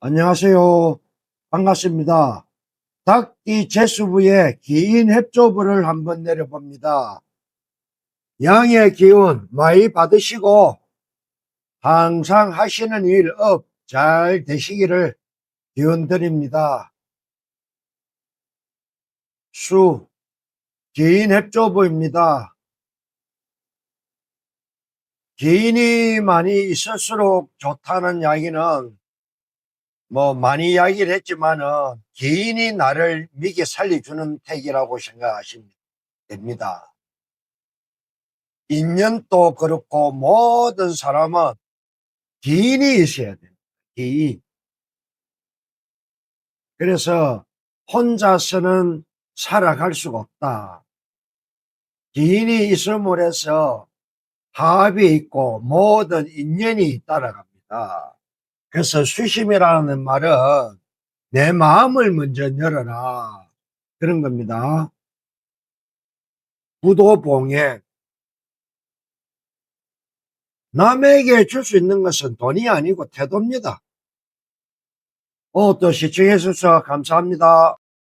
안녕하세요. 반갑습니다. 닭띠 재수부의 기인 협조부를 한번 내려봅니다. 양의 기운 많이 받으시고 항상 하시는 일 업 잘 되시기를 기원 드립니다. 수 기인 협조부입니다. 기인이 많이 있을수록 좋다는 이야기는 뭐 많이 이야기를 했지만은 기인이 나를 미게 살려주는 택이라고 생각하시면 됩니다. 인연도 그렇고 모든 사람은 기인이 있어야 돼요. 기인. 그래서 혼자서는 살아갈 수가 없다. 기인이 있음으로 해서 합이 있고 모든 인연이 따라갑니다. 그래서 수심이라는 말은 내 마음을 먼저 열어라. 그런 겁니다. 부도봉에 남에게 줄 수 있는 것은 돈이 아니고 태도입니다. 어, 또 시청해 주셔서 감사합니다.